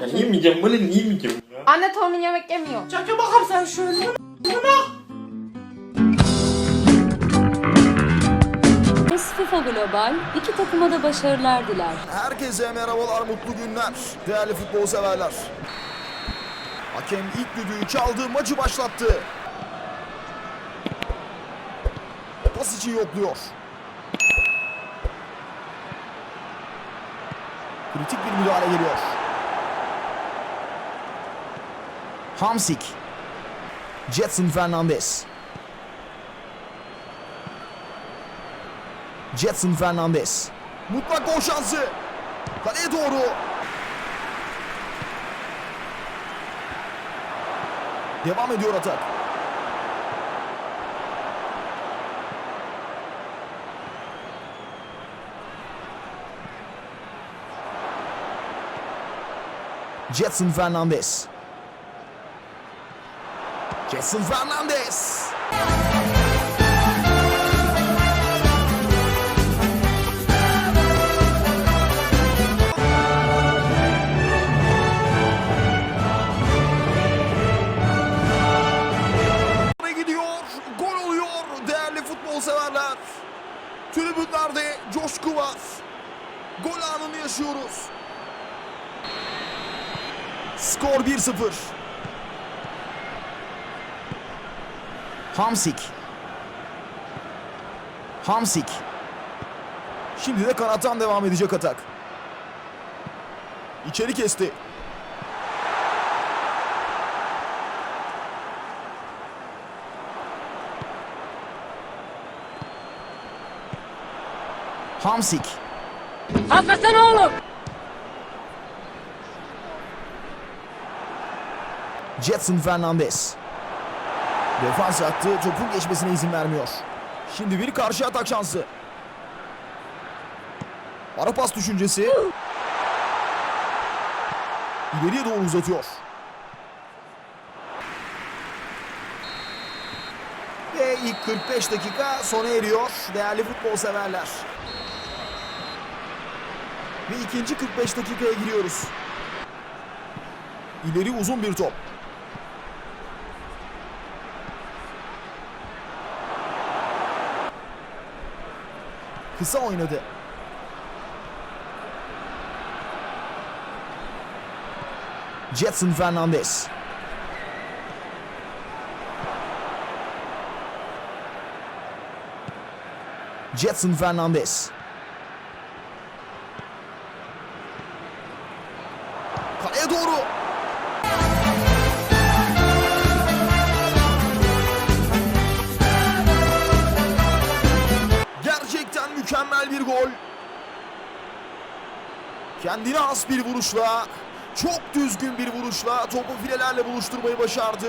Ya yemeyeceğim böyle niye yemeyeceğim ya? Anne torunun yemek yemiyor. Çakı bakalım sen şöyle. PES FIFA Global iki takıma da başarılar diler. Herkese merhabalar, mutlu günler. Değerli futbol severler. Hakem ilk düdüğü çaldı, maçı başlattı. Pas için yokluyor. Kritik bir müdahale geliyor. Hamsik. Jetson Fernandez. Jetson Fernandez. Mutlak gol şansı. Kaleye doğru. Devam ediyor atak. Jetson Fernandez. Jetson Fernandez. Gol oluyor değerli futbol severler. Tribünlerde coşku var. Gol anını yaşıyoruz. Skor 1-0. Hamsik. Hamsik. Şimdi de kanattan devam edecek atak. İçeri kesti. Hamsik. Hakikaten oğlum. Jetson Fernandez. Defans attı. Topun geçmesine izin vermiyor. Şimdi bir karşı atak şansı. Ara pas düşüncesi. İleriye doğru uzatıyor. Ve ilk 45 dakika sona eriyor değerli futbol severler. Ve ikinci 45 dakikaya giriyoruz. İleri uzun bir top. Kısa oynadı. Jetson Fernandez. Jetson Fernandez. Kendine has bir vuruşla, çok düzgün bir vuruşla topu filelerle buluşturmayı başardı.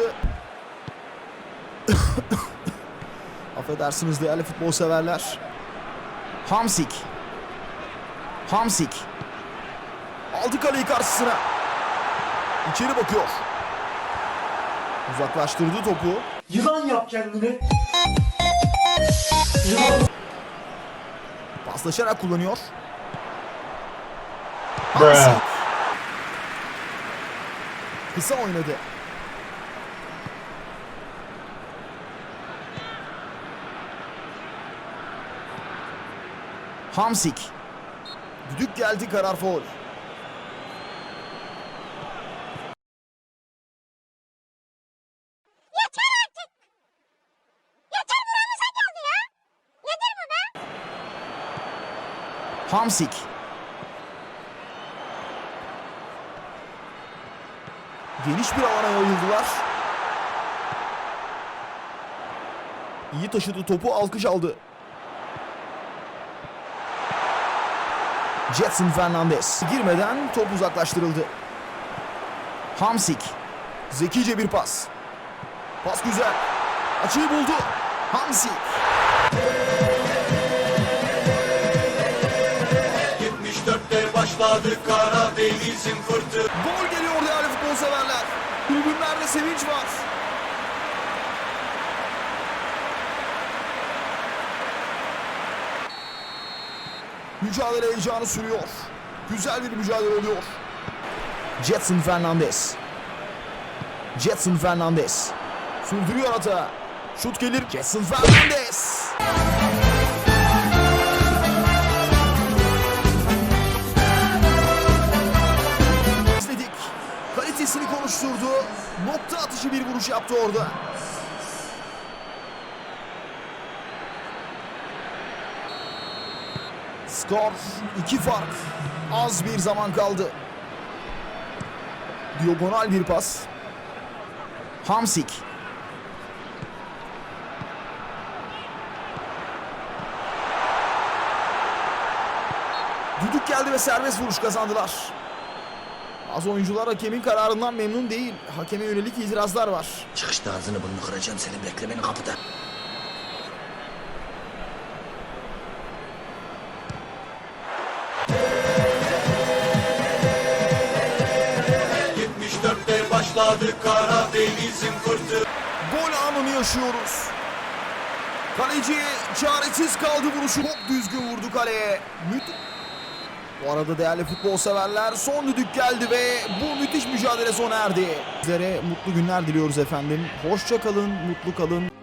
Affedersiniz değerli futbol severler. Hamsik. Hamsik. Aldı kaleyi karşısına. İçeri bakıyor. Uzaklaştırdı topu. Yılan yap kendini. Paslaşarak kullanıyor. Bruh. Kısa oynadı. Hamsik. Düdük geldi karar faul. Hamsik. Geniş bir alana yayıldılar. İyi taşıdı topu alkış aldı. Jetson Fernandez girmeden top uzaklaştırıldı. Hamsik. Zekice bir pas. Pas güzel. Açıyı buldu. Hamsik. Başladı Karadeniz'in fırtınası Gol geliyor değerli futbol severler. Tribünlerde sevinç var. Mücadele heyecanı sürüyor. Güzel bir mücadele oluyor. Jetson Fernandez. Jetson Fernandez. Sürdürüyor ata. Şut gelir. Jetson Fernandez. Kalitesini konuşturdu. Nokta atışı bir vuruş yaptı orada. Skor 2 fark. Az bir zaman kaldı. Diagonal bir pas. Hamsik. Düdük geldi ve serbest vuruş kazandılar. Az oyuncular hakemin kararından memnun değil. Hakeme yönelik itirazlar var. Çıkışta ağzını burnunu kıracağım senin bekle beni kapıda. ...74'te başladı Karadeniz'in fırtınası Gol anını yaşıyoruz. Kaleci çaresiz kaldı vuruşu. Çok düzgün vurdu kaleye. Müth- Bu arada değerli futbol severler son düdük geldi ve bu müthiş mücadele sona erdi. Sizlere mutlu günler diliyoruz efendim. Hoşça kalın, mutlu kalın.